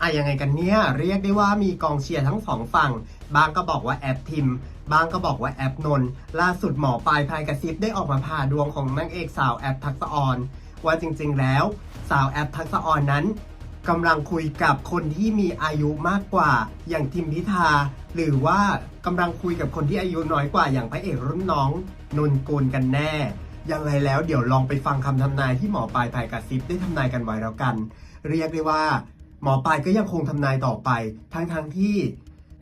อะยังไงกันเนี่ย เรียกได้ว่ามีกองเชียร์ทั้งสองฝั่ง บางก็บอกว่าแอปทิม บางก็บอกว่าแอปนนท์ล่าสุดหมอปลายพายกระซิบได้ออกมาผ่าดวงของนางเอกสาวแอปทักษออนว่าจริงๆแล้ว สาวแอปทักษออนนั้นกำลังคุยกับคนที่มีอายุมากกว่าอย่างทิมพิธา หรือว่ากำลังคุยกับคนที่อายุน้อยกว่าอย่างพระเอกรุ่นน้องนนกุลกันแน่ยังไงแล้วเดี๋ยวลองไปฟังคำทำนายที่หมอปลายพายกระซิบได้ทำนายกันไว้แล้วกัน เรียกได้ว่า หมอปลายก็ยังคงทำนายต่อไป ทั้งๆทที่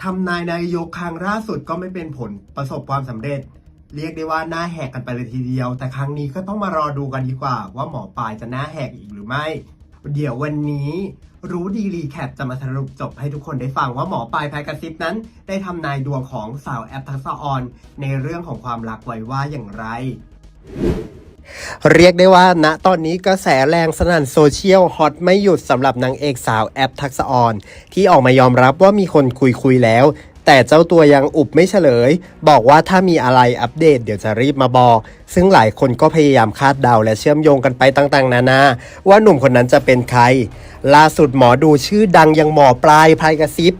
ทำนายนายกครั้งล่าสุดก็ไม่เป็นผลประสบความสำเร็จ เรียกได้ว่าหน้าแหกกันไปเลยทีเดียว แต่ครั้งนี้ก็ต้องมารอดูกันดีกว่า ว่าหมอปลายจะหน้าแหกอีกหรือไม่ เดี๋ยววันนี้รู้ดีรีแคปจะมาสรุปจบให้ทุกคนได้ฟังว่าหมอปลายแพกระซิบนั้น ได้ทำนายดวงของสาวแอปทักษะออน ในเรื่องของความรักไว้ว่าอย่างไร เรียกได้ว่าณตอนนี้กระแสแรงสนั่นโซเชียลฮอตไม่หยุดสำหรับนางเอกสาวแอปทักษออนที่ออกมายอมรับว่ามีคนคุยคุยแล้ว แต่เจ้าตัวยังอุบไม่เฉลย บอกว่าถ้ามีอะไรอัปเดตเดี๋ยวจะรีบมาบอก ซึ่งหลายคนก็พยายามคาดเดาและเชื่อมโยงกันไปต่างๆ นานา ว่าหนุ่มคนนั้นจะเป็นใคร ล่าสุดหมอดูชื่อดังอยังหมอปลายพายกระซิบ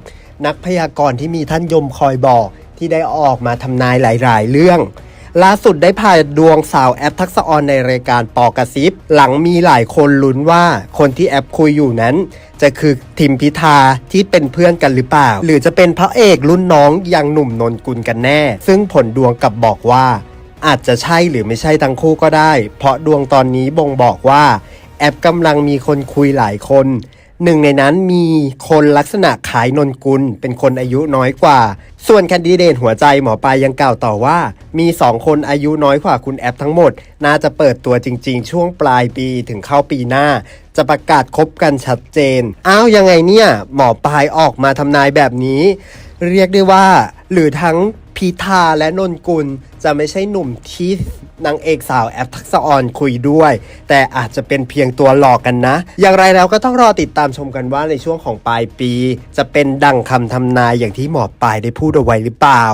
นักพยากรณ์ที่มีท่านยมคอยบอกที่ได้ออกมาทำนายหลาย ๆ เรื่อง ล่าสุดได้ผ่าดวงสาวแอปทักษออนในรายการปอกระซิบ หลังมีหลายคนลุ้นว่าคนที่แอปคุยอยู่นั้น จะคือทิมพิธาที่เป็นเพื่อนกันหรือเปล่า หรือจะเป็นพระเอกรุ่นน้องอย่างหนุ่มนนกุลกันแน่ ซึ่งผลดวงกับบอกว่า อาจจะใช่หรือไม่ใช่ทั้งคู่ก็ได้ เพราะดวงตอนนี้บ่งบอกว่า แอปกำลังมีคนคุยหลายคน หนึ่งในนั้นมีคนลักษณะขายนนกุล เป็นคนอายุน้อยกว่า ส่วนแคนดิเดตหัวใจหมอปลายยังกล่าวต่อว่า มี 2 คนอายุน้อยกว่าคุณแอปทั้งหมด น่าจะเปิดตัวจริง ๆ ช่วงปลายปีถึงเข้าปีหน้า จะประกาศคบกันชัดเจน อ้าวยังไงเนี่ย หมอปลายออกมาทำนายแบบนี้ เรียกได้ว่า หรือทั้ง พิธาและนนกุลจะไม่ใช่หนุ่มที่นางเอกสาวแอปทักษออนคุยด้วย แต่อาจจะเป็นเพียงตัวหลอกกันนะ อย่างไรแล้วก็ต้องรอติดตามชมกันว่าในช่วงของปลายปี จะเป็นดังคำทำนายอย่างที่หมอปลายได้พูดเอาไว้หรือเปล่า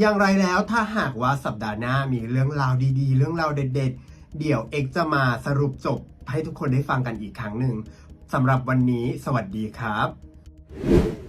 อย่างไรแล้วถ้าหากว่าสัปดาห์หน้ามีเรื่องราวดีๆ เรื่องราวเด็ด ๆ เดี๋ยวเอกจะมาสรุปจบให้ทุกคนได้ฟังกันอีกครั้งหนึ่งสำหรับวันนี้ สวัสดีครับ